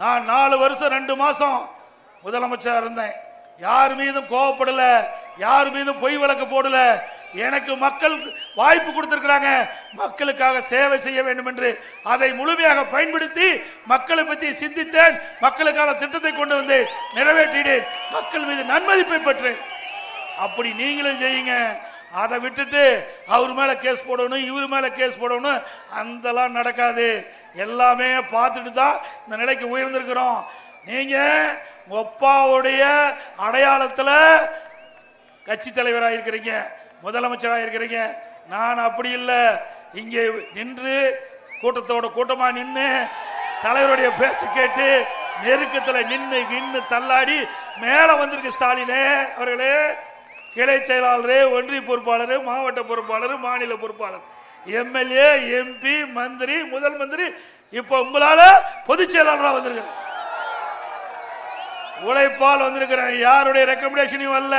நான் நாலு வருஷம் ரெண்டு மாசம் முதலமைச்சர் இருந்தேன். யார் மீதும் கோவப்படல யார் மீதும் பொய் வழக்கு போடல. எனக்கு மக்கள் வாய்ப்பு கொடுத்திருக்கிறாங்க. மக்களுக்காக சேவை செய்ய வேண்டும் என்று அதை முழுமையாக பயன்படுத்தி மக்களை பற்றி சிந்தித்தேன். மக்களுக்கான திட்டத்தை கொண்டு வந்து நிறைவேற்றினேன். மக்கள் மீது நன்மதிப்பை பெற்றேன். அப்படி நீங்களும் செய்யுங்க. அதை விட்டுட்டு அவர் மேல கேஸ் போடணும் இவர் மேல கேஸ் போடணும் அந்தலாம் நடக்காது. எல்லாமே பார்த்துட்டு தான் இந்த நிலைக்கு உயர்ந்திருக்கிறோம். நீங்க ஒப்பாவுடைய அடையாளத்தில் அடையாளத்துல கட்சி தலைவராக இருக்கிறீங்க முதலமைச்சராக இருக்கிறீங்க. நான் அப்படி இல்லை. இங்கே நின்று கூட்டத்தோட கூட்டமாக நின்று தலைவருடைய பேச்சு கேட்டு நெருக்கத்தில் நின்று நின்று தள்ளாடி மேலே வந்திருக்கு ஸ்டாலினே அவர்களே. கிளை செயலாளரே ஒன்றிய பொறுப்பாளர் மாவட்ட பொறுப்பாளர் மாநில பொறுப்பாளர். எம்எல்ஏ எம்பி மந்திரி முதல் மந்திரி இப்ப உங்களால பொதுச் செயலாளராக வந்திருக்கிறேன் உழைப்பால் வந்திருக்கிறேன் யாருடைய ரெக்கமெண்டேஷனையும் அல்ல